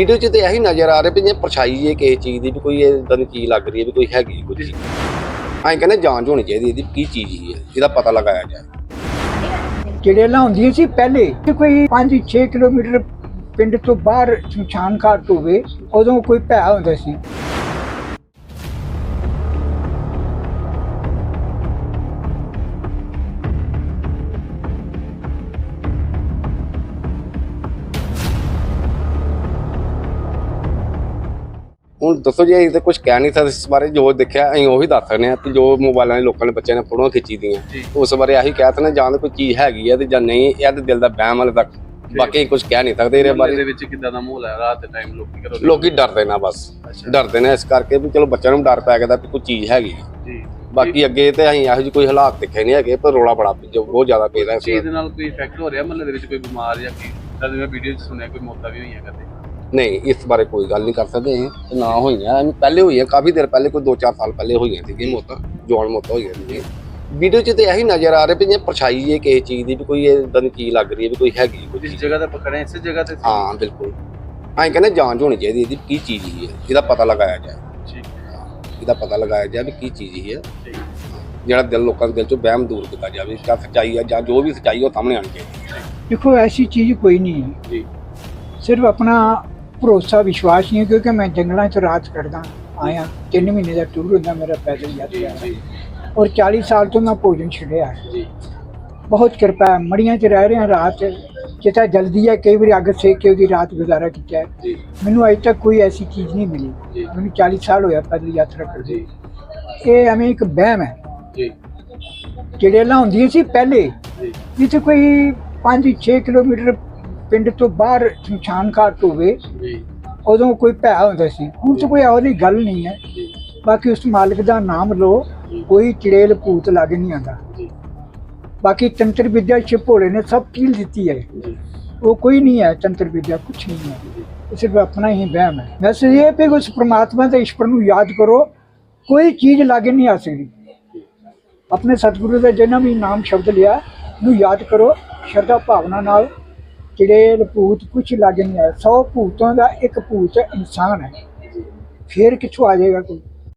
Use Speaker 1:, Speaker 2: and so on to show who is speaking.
Speaker 1: Video 'ਚ ਤੇ ਇਹੀ ਨਜ਼ਰ ਆ ਰਿਹਾ ਵੀ ਜੇ ਪਰਛਾਈ ਹੈ ਕਿਸੇ ਚੀਜ਼ ਦੀ ਵੀ ਕੋਈ ਇਦਾਂ ਦੀ ਚੀਜ਼ ਲੱਗ ਰਹੀ ਹੈ ਵੀ ਕੋਈ ਹੈਗੀ ਕੋਈ ਚੀਜ਼ ਐਂ ਕਹਿੰਦੇ ਜਾਂਚ ਹੋਣੀ ਚਾਹੀਦੀ ਇਹਦੀ ਕੀ ਚੀਜ਼ ਹੈ ਇਹਦਾ ਪਤਾ ਲਗਾਇਆ ਜਾਏ।
Speaker 2: ਚੜੇਲਾਂ ਹੁੰਦੀਆਂ ਸੀ ਪਹਿਲੇ ਤੇ ਕੋਈ 5-6 ਕਿਲੋਮੀਟਰ ਪਿੰਡ ਤੋਂ ਬਾਹਰ ਸ਼ਮਸ਼ਾਨ ਘਾਟ ਹੋਵੇ, ਉਦੋਂ ਕੋਈ ਭੈ ਹੁੰਦਾ ਸੀ।
Speaker 1: ਹੁਣ ਦੱਸੋ ਜੀ ਅਸੀਂ ਤਾਂ ਕੁਝ ਕਹਿ ਨਹੀਂ ਸਕਦੇ ਇਸ ਬਾਰੇ ਜੋ ਦੇਖਿਆ ਅਸੀਂ ਉਹੀ ਦੱਸ ਸਕਦੇ ਹਾਂ ਕਿ ਜੋ ਮੋਬਾਈਲਾਂ 'ਚ ਲੋਕਾਂ ਨੇ ਬੱਚਿਆਂ ਨੇ ਫੋਟੋਆਂ ਖਿੱਚੀ ਦੀਆਂ। ਉਸ ਬਾਰੇ ਆਹੀ ਕਹਿ ਸਕਦੇ ਜਾਂ ਤਾਂ ਕੋਈ ਚੀਜ਼ ਹੈਗੀ ਹੈ ਤੇ ਜਾਂ ਨਹੀਂ ਇਹ ਤਾਂ ਦਿਲ ਦਾ ਵਹਿਮ ਵਾਲੇ ਤੱਕ। ਬਾਕੀ ਕੁਝ ਕਹਿ ਨਹੀਂ ਸਕਦੇ ਇਹਦੇ
Speaker 3: ਦੇ
Speaker 1: ਬਾਰੇ
Speaker 3: ਵਿੱਚ ਕਿੱਦਾਂ ਦਾ ਮਾਹੌਲ ਹੈ? ਰਾਤ ਦੇ ਟਾਈਮ ਲੋਕੀ ਘਰੋਂ
Speaker 1: ਲੋਕੀ ਡਰਦੇ ਨਾ ਬਸ। ਡਰਦੇ ਨੇ ਇਸ ਕਰਕੇ ਵੀ ਚਲੋ ਬੱਚਿਆਂ ਨੂੰ ਡਰ ਪੈ ਗਿਆ ਵੀ ਕੋਈ ਚੀਜ਼ ਹੈਗੀ।
Speaker 3: ਜੀ।
Speaker 1: ਬਾਕੀ ਅੱਗੇ ਤੇ ਅਸੀਂ ਇਹੋ ਜਿਹੇ ਕੋਈ ਹਾਲਾਤ ਦੇਖੇ ਨਹੀਂ ਹੈਗੇ ਪਰ ਰੋਲਾ ਬੜਾ ਬਹੁਤ ਜ਼ਿਆਦਾ ਪੈ ਰਿਹਾ
Speaker 3: ਇਸ ਚੀਜ਼ ਦੇ ਨਾਲ ਕੋਈ ਇਫੈਕਟ ਹੋ ਰਿਹਾ? ਮਹੱਲੇ ਦੇ ਵਿੱਚ ਕੋਈ ਬਿਮਾਰ ਜਾਂ ਕੀ? ਜਦ ਮੈਂ ਵੀਡੀਓ 'ਚ ਸੁਣਿਆ ਕੋਈ ਮੌਤਾਂ ਵੀ ਹੋਈਆਂ ਕਦੇ
Speaker 1: ਨਹੀਂ ਇਸ ਬਾਰੇ ਕੋਈ ਗੱਲ ਨਹੀਂ ਕਰ ਸਕਦੇ ਅਸੀਂ ਤੇ ਨਾ ਹੋਈਆਂ। ਐਵੇਂ ਪਹਿਲੇ ਹੋਈਆਂ ਕਾਫੀ ਦੇਰ ਪਹਿਲੇ ਕੋਈ 2-4 ਸਾਲ ਪਹਿਲੇ ਹੋਈਆਂ ਸੀਗੀਆਂ ਮੌਤਾਂ ਜਵਾਨ ਮੌਤਾਂ ਹੋਈਆਂ ਸੀਗੀਆਂ। ਵੀਡੀਓ 'ਚ ਤੇ ਇਹੀ ਨਜ਼ਰ ਆ ਰਿਹਾ ਵੀ ਜੇ ਪਰਛਾਈ ਹੈ ਕਿਸੇ ਚੀਜ਼ ਦੀ ਵੀ ਕੋਈ ਇਦਾਂ ਦੀ ਚੀਜ਼ ਲੱਗ ਰਹੀ ਹੈ ਵੀ ਕੋਈ ਹੈਗੀ ਕੋਈ
Speaker 3: ਜਿਸ ਜਗ੍ਹਾ ਤੇ ਪਕੜੇ ਇਸੇ ਜਗ੍ਹਾ ਤੇ ਸੀ?
Speaker 1: ਹਾਂ ਬਿਲਕੁਲ। ਐਂ ਕਹਿੰਦੇ ਜਾਂਚ ਹੋਣੀ ਚਾਹੀਦੀ ਇਹਦੀ ਕੀ ਚੀਜ਼ ਹੀ ਹੈ ਇਹਦਾ ਪਤਾ ਲਗਾਇਆ ਜਾਏ।
Speaker 3: ਠੀਕ।
Speaker 1: ਇਹਦਾ ਪਤਾ ਲਗਾਇਆ ਜਾਏ ਵੀ ਕੀ ਚੀਜ਼ ਹੀ ਹੈ।
Speaker 3: ਠੀਕ।
Speaker 1: ਜਿਹੜਾ ਦਿਲ ਲੋਕਾਂ ਦੇ ਦਿਲ ਚੋਂ ਵਹਿਮ ਦੂਰ ਕੀਤਾ ਜਾਵੇ ਕਿ ਸੱਚਾਈ ਹੈ ਜਾਂ ਜੋ ਵੀ ਸੱਚਾਈ ਉਹ ਸਾਹਮਣੇ ਆਣੀ ਚਾਹੀਦੀ ਹੈ।
Speaker 2: ਦੇਖੋ ਐਸੀ ਚੀਜ਼ ਕੋਈ ਨਹੀਂ ਹੈ।
Speaker 3: ਜੀ।
Speaker 2: ਸਿਰਫ ਆਪਣਾ ਭਰੋਸਾ ਵਿਸ਼ਵਾਸ ਨਹੀਂ ਕਿਉਂਕਿ ਮੈਂ ਜੰਗਲਾਂ 'ਚ ਰਾਤ ਕੱਢਦਾ ਆਇਆ। 3 ਮਹੀਨੇ ਦਾ ਟੂਰ ਹੁੰਦਾ ਮੇਰਾ ਪੈਦਲ ਯਾਤਰਾ ਔਰ 40 ਸਾਲ ਤੋਂ ਮੈਂ ਭੋਜਨ ਛੱਡਿਆ।
Speaker 3: ਜੀ।
Speaker 2: ਬਹੁਤ ਕਿਰਪਾ ਮੜੀਆਂ 'ਚ ਰਹਿ ਰਹੇ ਹਾਂ ਰਾਤ ਜਿੱਥੇ ਜਲਦੀ ਹੈ ਕਈ ਵਾਰੀ ਅੱਗ ਸੇਕ ਕੇ ਉਹਦੀ ਰਾਤ ਗੁਜ਼ਾਰਾ ਕੀਤਾ ਮੈਨੂੰ ਅਜੇ ਤੱਕ ਕੋਈ ਐਸੀ ਚੀਜ਼ ਨਹੀਂ ਮਿਲੀ। ਮੈਨੂੰ 40 ਸਾਲ ਹੋਇਆ ਪੈਦਲ ਯਾਤਰਾ ਕਰਦੇ ਇਹ ਐਵੇਂ ਇੱਕ ਵਹਿਮ ਹੈ।
Speaker 3: ਜੀ।
Speaker 2: ਚੜੇਲਾਂ ਹੁੰਦੀਆਂ ਸੀ ਪਹਿਲੇ ਜਿੱਥੇ ਕੋਈ 5-6 ਕਿਲੋਮੀਟਰ ਪਿੰਡ ਤੋਂ ਬਾਹਰ ਸ਼ਮਸ਼ਾਨ ਘਾਟ ਹੋਵੇ
Speaker 3: ਜੀ।
Speaker 2: ਉਦੋਂ ਕੋਈ ਭੈ ਹੁੰਦਾ ਸੀ। ਹੁਣ ਤਾਂ ਕੋਈ ਜਿਹੀ ਗੱਲ ਨਹੀਂ ਹੈ। ਬਾਕੀ ਉਸ ਮਾਲਕ ਦਾ ਨਾਮ ਲਓ ਕੋਈ ਚੜੇਲ ਭੂਤ ਲੱਗ ਨਹੀਂ ਆਉਂਦਾ।
Speaker 3: ਜੀ।
Speaker 2: ਬਾਕੀ ਤੰਤਰ ਵਿਦਿਆ ਭੋਲੇ ਨੇ ਸਭ ਕੀਲ ਦਿੱਤੀ ਹੈ। ਉਹ ਕੋਈ ਨਹੀਂ ਹੈ ਤੰਤਰ ਵਿਦਿਆ ਕੁਛ ਨਹੀਂ ਹੈ। ਸਿਰਫ ਆਪਣਾ ਹੀ ਵਹਿਮ ਹੈ। ਵੈਸੇ ਇਹ ਕਿ ਉਸ ਪ੍ਰਮਾਤਮਾ ਦੇ ਈਸ਼ਵਰ ਨੂੰ ਯਾਦ ਕਰੋ ਕੋਈ ਚੀਜ਼ ਲਾਗੇ ਨਹੀਂ ਆ ਸਕਦੀ। ਆਪਣੇ ਸਤਿਗੁਰੂ ਦਾ ਜਿੰਨਾ ਵੀ ਨਾਮ ਸ਼ਬਦ ਲਿਆ ਨੂੰ ਯਾਦ ਕਰੋ ਸ਼ਰਧਾ ਭਾਵਨਾ ਨਾਲ ਚੜੇਲ ਭੂਤ ਕੁਛ ਲਾਗੇ ਨਹੀਂ ਆਇਆ 100 ਭੂਤਾਂ ਦਾ ਇੱਕ ਭੂਤ ਇਨਸਾਨ ਹੈ। ਫਿਰ ਕਿੱਥੋਂ ਆ ਜਾਏਗਾ ਕੋਈ?